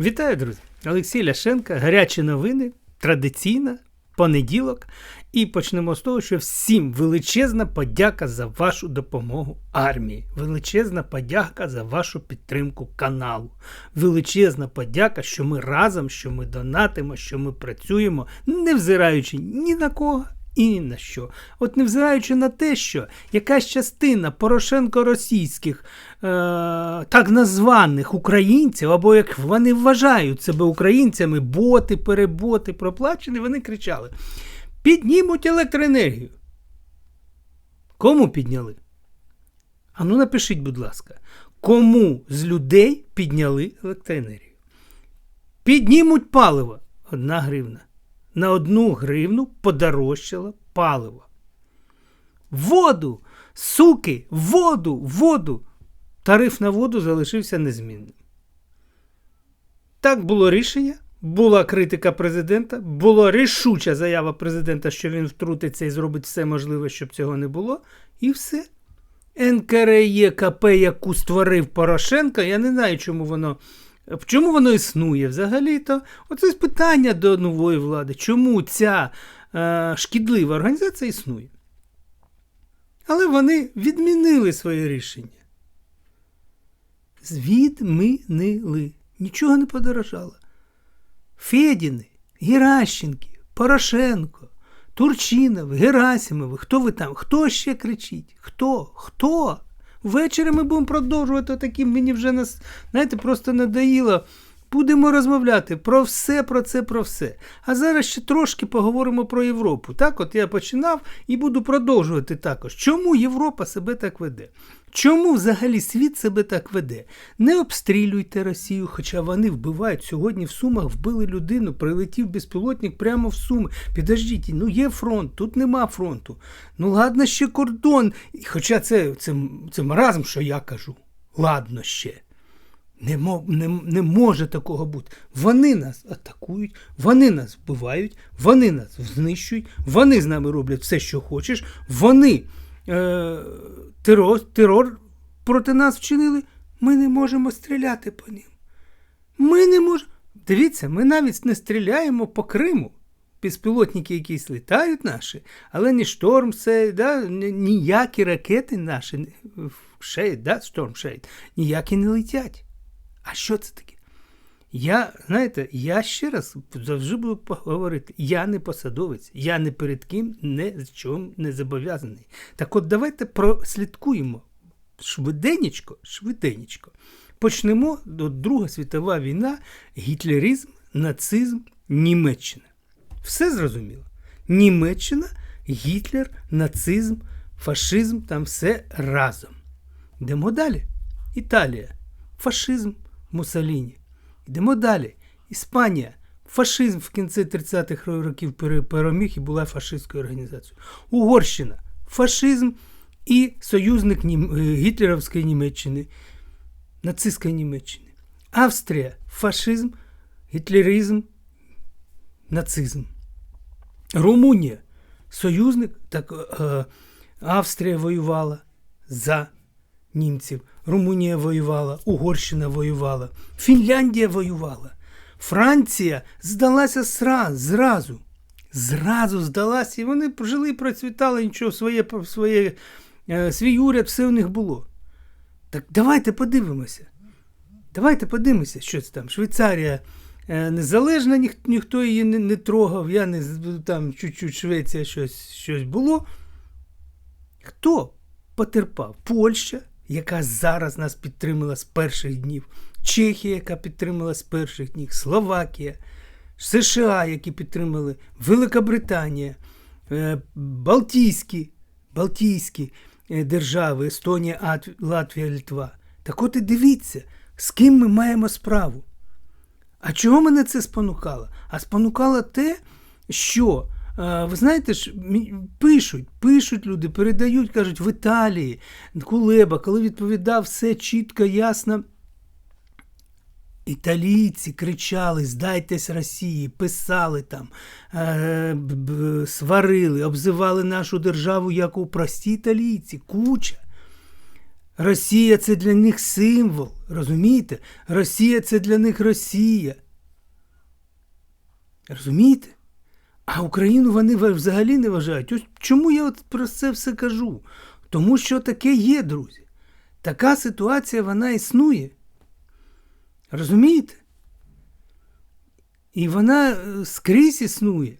Вітаю, друзі! Олексій Ляшенка, гарячі новини, традиційна, понеділок. І почнемо з того, що всім величезна подяка за вашу допомогу армії. Величезна подяка за вашу підтримку каналу. Величезна подяка, що ми разом, що ми донатимо, що ми працюємо, не взираючи ні на кого. І ні на що. От невзираючи на те, що якась частина Порошенко-російських е, так названих українців, або як вони вважають себе українцями, боти, переботи, проплачені, вони кричали: піднімуть електроенергію. Кому підняли? А ну напишіть, будь ласка, кому з людей підняли електроенергію? Піднімуть паливо. Одна гривна на одну гривну подорожчало паливо. Воду, суки, воду, воду. Тариф на воду залишився незмінним. Так було рішення, була критика президента, була рішуча заява президента, що він втрутиться і зробить все можливе, щоб цього не було. І все. НКРЄКП, яку створив Порошенко, я не знаю, чому воно Чому воно існує взагалі-то? Оце питання до нової влади. Чому ця е, шкідлива організація існує? Але вони відмінили своє рішення. Звідмінили. Нічого не подорожало. Федіни, Геращенки, Порошенко, Турчинов, Герасимов, хто ви там? Хто ще кричить? Хто? Хто? Ввечері ми будемо продовжувати таким. Мені вже нас, знаєте, просто надоїло. Будемо розмовляти про все, про це, про все. А зараз ще трошки поговоримо про Європу. Так, от я починав і буду продовжувати також. Чому Європа себе так веде? Чому взагалі світ себе так веде? Не обстрілюйте Росію, хоча вони вбивають. Сьогодні в Сумах вбили людину, прилетів безпілотник прямо в Суми. Підождіть, ну є фронт, тут нема фронту. Ну ладно, ще кордон. Хоча це, це, це маразм, що я кажу. Ладно ще. Не, не, не може такого бути. Вони нас атакують, вони нас вбивають, вони нас знищують, вони з нами роблять все, що хочеш, вони е, терор, терор проти нас вчинили. Ми не можемо стріляти по ним. Ми не можемо. Дивіться, ми навіть не стріляємо по Криму. Безпілотники якісь літають наші, але ні шторм, це, да, ніякі ракети наші, шейд, да, шторм шейд, ніякі не летять. А що це таке? Я, знаєте, я ще раз завжди буду говорити, я не посадовець, я не перед ким не з чим не зобов'язаний. Так от давайте прослідкуємо швиденечко, швиденечко. Почнемо до Друга світова війна, гітлеризм, нацизм, Німеччина. Все зрозуміло. Німеччина, Гітлер, нацизм, фашизм там все разом. Йдемо далі. Італія, фашизм. Мусаліні. Йдемо далі. Іспанія. Фашизм в кінці 30-х років переміг і була фашистською організацією. Угорщина. Фашизм і союзник Нім... Е, Гітлерівської Німеччини, нацистської Німеччини. Австрія фашизм, гітлеризм, нацизм. Румунія. Союзник, так е, Австрія воювала за німців. Румунія воювала, Угорщина воювала, Фінляндія воювала. Франція здалася зразу. Зразу здалася, і вони жили процвітали, нічого своє, своє, е, свій уряд, все у них було. Так давайте подивимося. Давайте подивимося, що це там. Швейцарія е, незалежна, ніх, ніхто її не, не трогав, я не там чуть-чуть Швеція щось, щось було. Хто потерпав? Польща яка зараз нас підтримала з перших днів, Чехія, яка підтримала з перших днів, Словакія, США, які підтримали, Велика Британія, е, Балтійські, Балтійські е, держави, Естонія, Латвія, Литва. Так от і дивіться, з ким ми маємо справу. А чого мене це спонукало? А спонукало те, що ви знаєте ж, пишуть, пишуть люди, передають, кажуть, в Італії Кулеба, коли відповідав все чітко, ясно. Італійці кричали, здайтесь Росії, писали там, е, сварили, обзивали нашу державу як у прості італійці, куча. Росія це для них символ. Розумієте? Росія це для них Росія. Розумієте? А Україну вони взагалі не вважають. Ось чому я от про це все кажу? Тому що таке є, друзі. Така ситуація вона існує. Розумієте? І вона е, скрізь існує.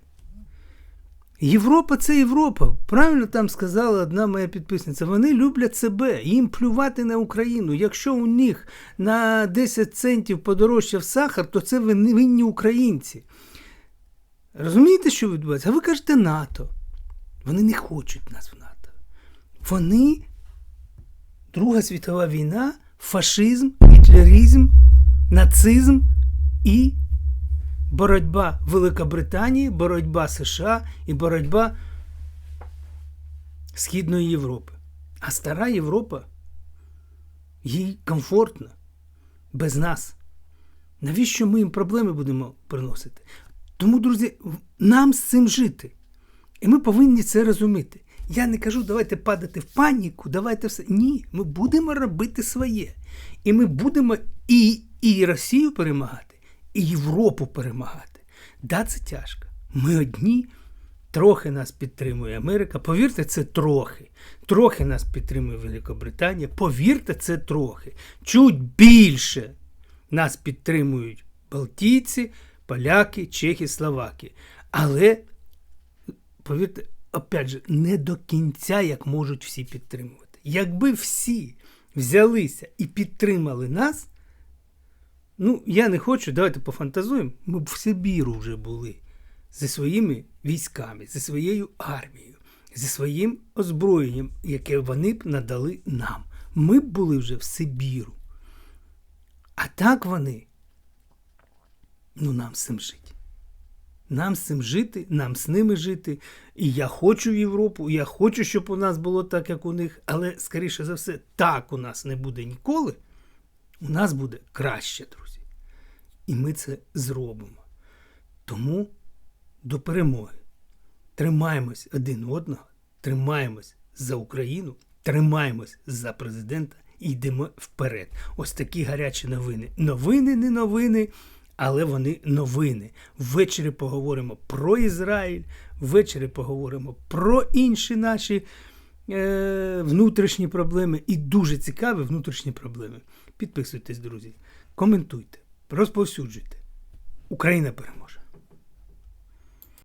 Європа це Європа. Правильно там сказала одна моя підписниця. Вони люблять себе, їм плювати на Україну. Якщо у них на 10 центів подорожчав сахар, то це винні винні українці. Розумієте, що відбувається? А ви кажете НАТО. Вони не хочуть нас в НАТО. Вони, Друга світова війна, фашизм, гітлеризм, нацизм і боротьба Великобританії, боротьба США і боротьба Східної Європи. А стара Європа їй комфортно, без нас. Навіщо ми їм проблеми будемо приносити? Тому, друзі, нам з цим жити. І ми повинні це розуміти. Я не кажу, давайте падати в паніку, давайте все. Ні, ми будемо робити своє. І ми будемо і, і Росію перемагати, і Європу перемагати. Да, це тяжко. Ми одні, трохи нас підтримує Америка. Повірте, це трохи. Трохи нас підтримує Великобританія. Повірте, це трохи. Чуть більше нас підтримують Балтійці, поляки, чехи, словаки. Але повірте, опять же, не до кінця, як можуть всі підтримувати. Якби всі взялися і підтримали нас, ну, я не хочу, давайте пофантазуємо, ми б в Сибіру вже були зі своїми військами, зі своєю армією, зі своїм озброєнням, яке вони б надали нам. Ми б були вже в Сибіру. А так вони, ну нам з цим жити. Нам з цим жити, нам з ними жити. І я хочу в Європу, я хочу, щоб у нас було так, як у них, але, скоріше за все, так у нас не буде ніколи. У нас буде краще, друзі. І ми це зробимо. Тому до перемоги. Тримаємось один одного, тримаємось за Україну, тримаємось за президента і йдемо вперед. Ось такі гарячі новини. Новини, не новини, але вони новини. Ввечері поговоримо про Ізраїль, ввечері поговоримо про інші наші е, внутрішні проблеми і дуже цікаві внутрішні проблеми. Підписуйтесь, друзі, коментуйте, розповсюджуйте. Україна переможе.